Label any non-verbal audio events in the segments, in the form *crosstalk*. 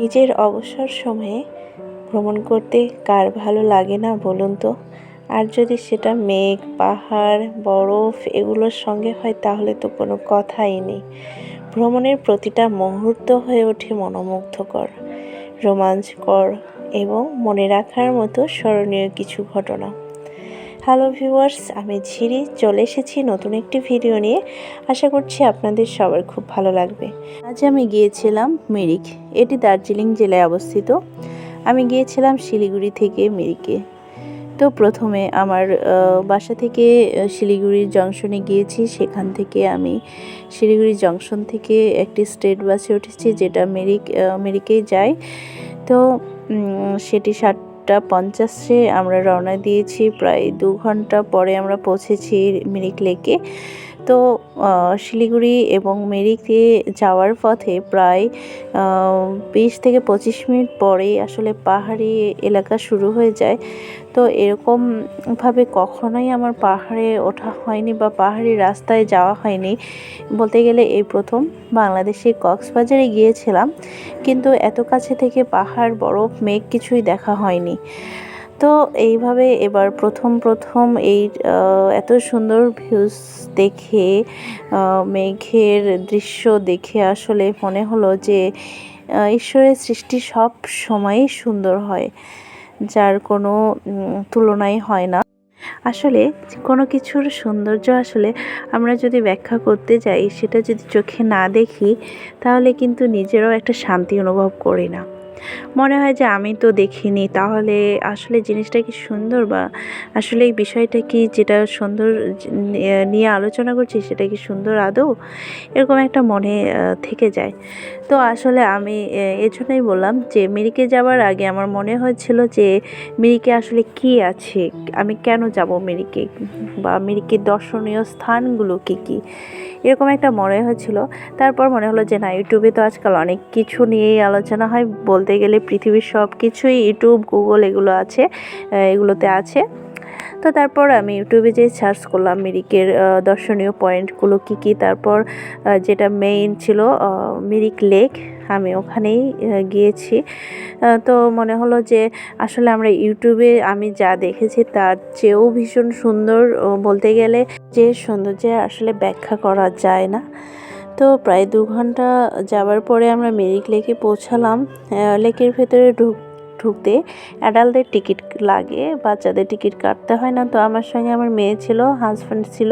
নিজের অবসর সময়ে ভ্রমণ করতে কার ভালো লাগে না বলুন তো? আর যদি সেটা মেঘ, পাহাড়, বরফ এগুলোর সঙ্গে হয় তাহলে তো কোনো কথাই নেই। ভ্রমণের প্রতিটা মুহূর্ত হয়ে ওঠে মনোমুগ্ধকর, রোমাঞ্চকর এবং মনে রাখার মতো স্মরণীয় কিছু ঘটনা। হ্যালো ভিউয়ার্স, আমি ঝিরি। চলে এসেছি নতুন একটি ভিডিও নিয়ে। আশা করছি আপনাদের সবার খুব ভালো লাগবে। আজ আমি গিয়েছিলাম মিরিক। এটি দার্জিলিং জেলায় অবস্থিত। আমি গিয়েছিলাম শিলিগুড়ি থেকে মিরিকে। তো প্রথমে আমার বাসা থেকে শিলিগুড়ির জংশনে গিয়েছি। সেখান থেকে আমি শিলিগুড়ি জংশন থেকে একটি স্টেট বাসে উঠেছি, যেটা মেরিক মেরিকেই যায়। তো সেটি সেটি সাতটা পঞ্চাশে আমরা রওনা দিয়েছি। প্রায় দু ঘণ্টা পরে আমরা পৌঁছেছি মিরিক লেকে। তো শিলিগুড়ি এবং মেরিকে যাওয়ার পথে প্রায় বিশ থেকে পঁচিশ মিনিট পরেই আসলে পাহাড়ি এলাকা শুরু হয়ে যায়। তো এরকমভাবে কখনোই আমার পাহাড়ে ওঠা হয়নি বা পাহাড়ি রাস্তায় যাওয়া হয়নি। বলতে গেলে এই প্রথম বাংলাদেশে কক্সবাজারে গিয়েছিলাম, কিন্তু এত কাছে থেকে পাহাড়, বরফ, মেঘ কিছুই দেখা হয়নি। তো এইভাবে এবার প্রথম প্রথম এই এত সুন্দর ভিউজ দেখে মেঘের দৃশ্য দেখে আসলে মনে হলো যে ঈশ্বরের সৃষ্টি সব সময়ই সুন্দর হয়, যার কোনো তুলনাই হয় না। আসলে কোনো কিছুর সৌন্দর্য আসলে আমরা যদি ব্যাখ্যা করতে যাই, সেটা যদি চোখে না দেখি, তাহলে কিন্তু নিজেরও একটা শান্তি অনুভব করি না। মনে হয় যে আমি তো দেখিনি, তাহলে আসলে জিনিসটা কি সুন্দর বা আসলে এই বিষয়টা কি যেটা সুন্দর নিয়ে আলোচনা করছি সেটা কি সুন্দর আদৌ? এরকম একটা মনে থেকে যায়। তো আসলে আমি এজন্যই বললাম যে মিরিকে যাওয়ার আগে আমার মনে হয়েছিল যে মিরিকে আসলে কি আছে? আমি কেন যাব মিরিকে? বা মিরিকের দর্শনীয় স্থানগুলো কি কি? এরকম একটা মনে হয়েছিল। তারপর মনে হলো যে না, ইউটিউবে তো আজকাল অনেক কিছু নিয়েই আলোচনা হয়। বলতে গেলে পৃথিবীর সব কিছুই ইউটিউব, গুগল এগুলো আছে এগুলোতে আছে। তো তারপর আমি ইউটিউবে যে সার্চ করলাম মিরিকের দর্শনীয় পয়েন্টগুলো কী কী। তারপর যেটা মেইন ছিল মিরিক লেক আমি ওখানেই গিয়েছি। তো মনে হলো যে আসলে আমরা ইউটিউবে আমি যা দেখেছি তার চেয়েও ভীষণ সুন্দর বলতে গেলে যে সৌন্দর্যে আসলে ব্যাখ্যা করা যায় না। তো প্রায় দু ঘণ্টা যাওয়ার পরে আমরা মেরিক লেকে পৌঁছালাম। লেকের ভেতরে ঢুক ঢুকতে অ্যাডাল্টদের টিকিট লাগে, বাচ্চাদের টিকিট কাটতে হয় না। তো আমার সঙ্গে আমার মেয়ে ছিল হাজব্যান্ড ছিল,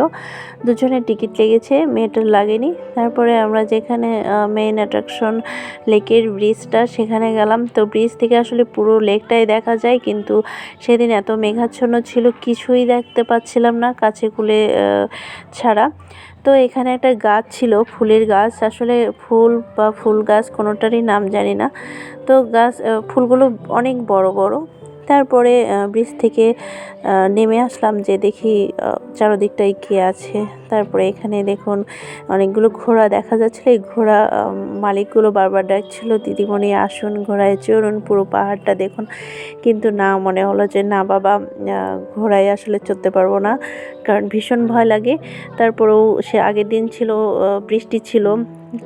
দুজনের টিকিট লেগেছে, মেয়েটার লাগেনি। তারপরে আমরা যেখানে মেইন অ্যাট্রাকশন লেকের ব্রিজটা সেখানে গেলাম। তো ব্রিজ থেকে আসলে পুরো লেকটাই দেখা যায়, কিন্তু সেদিন এত মেঘাচ্ছন্ন ছিল, কিছুই দেখতে পাচ্ছিলাম না কাছে কুলে ছাড়া। তো এখানে একটা গাছ ছিল, ফুলের গাছ। আসলে ফুল বা ফুল গাছ কোনোটারই নাম জানি না। তো গাছ ফুলগুলো অনেক বড় বড়। তারপরে ব্রিজ থেকে নেমে আসলাম যে দেখি আহ, চারদিকটায় কী আছে। তারপরে এখানে দেখুন অনেকগুলো ঘোড়া দেখা যাচ্ছিল। এই ঘোড়া মালিকগুলো বারবার ডাকছিল দিদিমণি আসুন ঘোড়ায় চড়ুন পুরো পাহাড়টা দেখুন। কিন্তু না মনে হলো যে না বাবা ঘোড়ায় আসলে চড়তে পারব না কারণ ভীষণ ভয় লাগে। তারপরেও সে আগের দিন ছিল বৃষ্টি ছিল।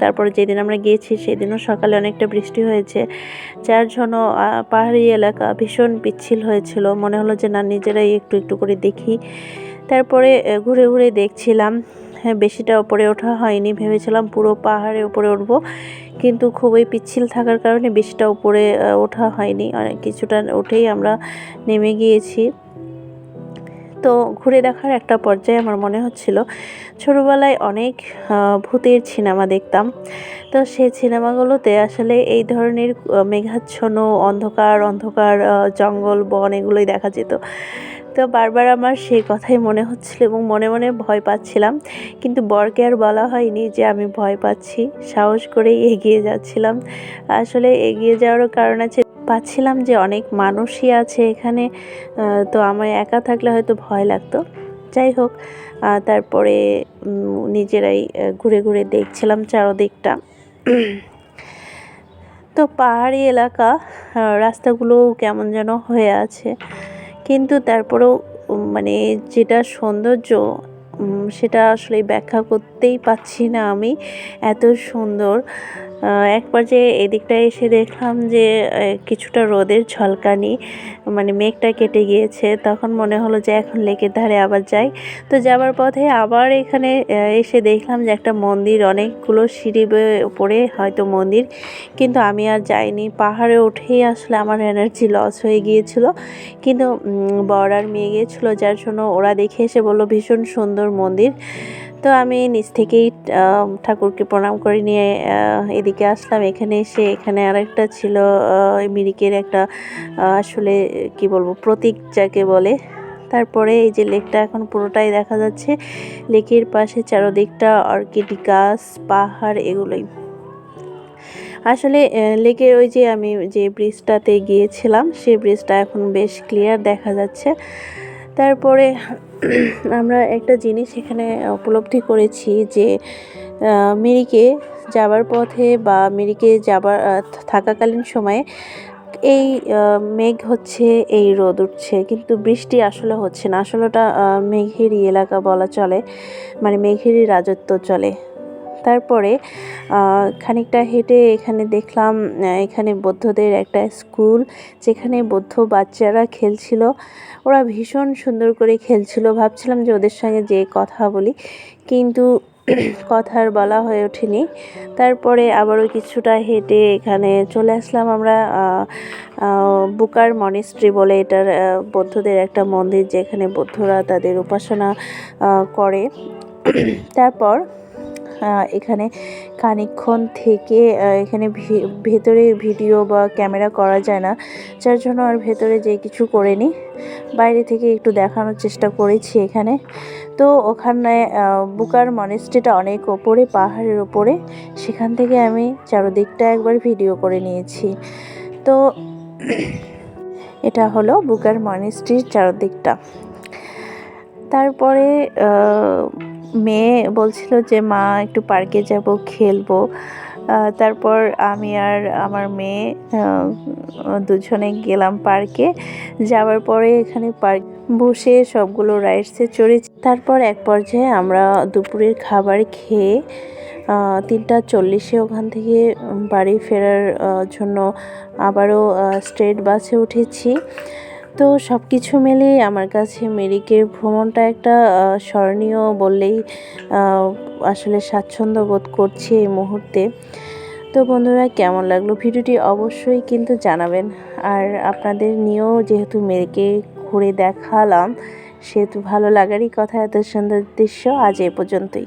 তারপরে যেদিন আমরা গিয়েছি সেদিনও সকালে অনেকটা বৃষ্টি হয়েছে। যার জন্য পাহাড়ি এলাকা ভীষণ পিচ্ছিল হয়েছিল। মনে হলো যে না, নিজেরাই একটু একটু করে দেখি। তারপরে ঘুরে ঘুরে দেখছিলাম। হ্যাঁ বেশিটা ওপরে ওঠা হয়নি। ভেবেছিলাম পুরো পাহাড়ে উপরে উঠবো। কিন্তু খুবই পিচ্ছিল থাকার কারণে বেশিটা উপরে ওঠা হয়নি। অনেক কিছুটা উঠেই আমরা নেমে গিয়েছি। তো ঘুরে দেখার একটা পর্যায়ে আমার মনে হচ্ছিল। ছোটোবেলায় অনেক ভূতের সিনেমা দেখতাম। তো সেই সিনেমাগুলোতে আসলে এই ধরনের মেঘাচ্ছন্ন, অন্ধকার অন্ধকার জঙ্গল, বন এগুলোই দেখা যেত। তো বারবার আমার সেই কথাই মনে হচ্ছিল এবং মনে মনে ভয় পাচ্ছিলাম। কিন্তু বরকে আর বলা হয়নি যে আমি ভয় পাচ্ছি। সাহস করেই এগিয়ে যাচ্ছিলাম। আসলে এগিয়ে যাওয়ারও কারণ আছে পাচ্ছিলাম যে অনেক মানুষই আছে এখানে তো আমার একা থাকলে হয়তো ভয় লাগতো। যাই হোক তারপরে নিজেরাই ঘুরে ঘুরে দেখছিলাম চারদিকটা। *clears throat* তো পাহাড়ি এলাকা রাস্তাগুলো কেমন যেন হয়ে আছে। কিন্তু তারপরেও মানে যেটা সৌন্দর্য সেটা আসলে ব্যাখ্যা করতেই পাচ্ছি না আমি। এত সুন্দর এক পর্যায়ে এদিকটায় এসে দেখলাম যে কিছুটা রোদের ঝলকানি মানে মেঘটা কেটে গিয়েছে। তখন মনে হলো যে, এখন লেকের ধারে আবার যাই। তো যাবার পথে আবার এখানে এসে দেখলাম যে, একটা মন্দির, অনেকগুলো সিঁড়ি উপরে হয়তো মন্দির। কিন্তু আমি আর যাইনি। পাহাড়ে উঠেই আসলে আমার এনার্জি লস হয়ে গিয়েছিল। কিন্তু আর মেয়ে গিয়েছিল, যার জন্য ওরা দেখে এসে বলল, ভীষণ সুন্দর মন্দির। তো আমি নিচ থেকেই ঠাকুরকে প্রণাম করে নিয়ে এদিকে আসলাম। এখানে এসে এখানে আরেকটা ছিল মিরিকের একটা আসলে কি বলব, প্রতীক যাকে বলে। তারপরে এই যে লেকটা এখন পুরোটাই দেখা যাচ্ছে। লেকের পাশে চারদিকটা অর্কিড গাছ পাহাড় এগুলোই। আসলে লেকের ওই যে আমি যে ব্রিজটাতে গিয়েছিলাম সেই ব্রিজটা এখন বেশ ক্লিয়ার দেখা যাচ্ছে। তারপরে আমরা একটা জিনিস এখানে উপলব্ধি করেছি যে মেরিকে যাবার পথে বা মেরিকে যাবার থাকাকালীন সময়ে এই মেঘ হচ্ছে, এই রোদ উঠছে। কিন্তু বৃষ্টি আসলে হচ্ছে না। আসলে ওটা মেঘেরই এলাকা বলা চলে। মানে মেঘেরই রাজত্ব চলে। তারপরে খানিকটা হেঁটে এখানে দেখলাম এখানে বৌদ্ধদের একটা স্কুল যেখানে বৌদ্ধ বাচ্চারা খেলছিল। ওরা ভীষণ সুন্দর করে খেলছিল। ভাবছিলাম যে ওদের সঙ্গে যে কথা বলি, কিন্তু *clears throat* কথার বলা হয়ে ওঠেনি। তারপরে আবারও কিছুটা হেঁটে এখানে চলে আসলাম আমরা বুকার মনিস্ট্রি বলে এটার বৌদ্ধদের একটা মন্দির যেখানে বৌদ্ধরা তাদের উপাসনা করে। *clears throat* তারপর এখানে খানিকক্ষণ থেকে এখানে ভেতরে ভিডিও বা ক্যামেরা করা যায় না। যার জন্য আর ভেতরে যে কিছু করিনি। বাইরে থেকে একটু দেখানোর চেষ্টা করেছি এখানে। তো ওখানে বুকার মনেস্ট্রিটা অনেক ওপরে, পাহাড়ের ওপরে। সেখান থেকে আমি চারোদিকটা একবার ভিডিও করে নিয়েছি। তো *clears throat* এটা হলো বুকার মনেস্ট্রির চারদিকটা। তারপরে মেয়ে বলছিল যে, মা, একটু পার্কে যাব, খেলব। তারপর আমি আর আমার মেয়ে দুজনে গেলাম পার্কে। যাওয়ার পরে এখানে পার্ক বসে সবগুলো রাইডসে চড়েছি তারপর এক পর্যায়ে আমরা দুপুরের খাবার খেয়ে তিনটা চল্লিশে ওখান থেকে বাড়ি ফেরার জন্য আবারও স্ট্রেট বাসে উঠেছি। তো সব কিছু মিলিয়ে আমার কাছে মেরিকের ভ্রমণটা একটা স্মরণীয় বললেই আসলে স্বাচ্ছন্দ্য বোধ করছি এই মুহূর্তে। তো বন্ধুরা, কেমন লাগল ভিডিওটি অবশ্যই কিন্তু জানাবেন। আর আপনাদের নিয়েও যেহেতু মেরিকে ঘুরে দেখালাম, সেহেতু ভালো লাগারই কথা, এত সুন্দর দৃশ্য আজ এ পর্যন্তই।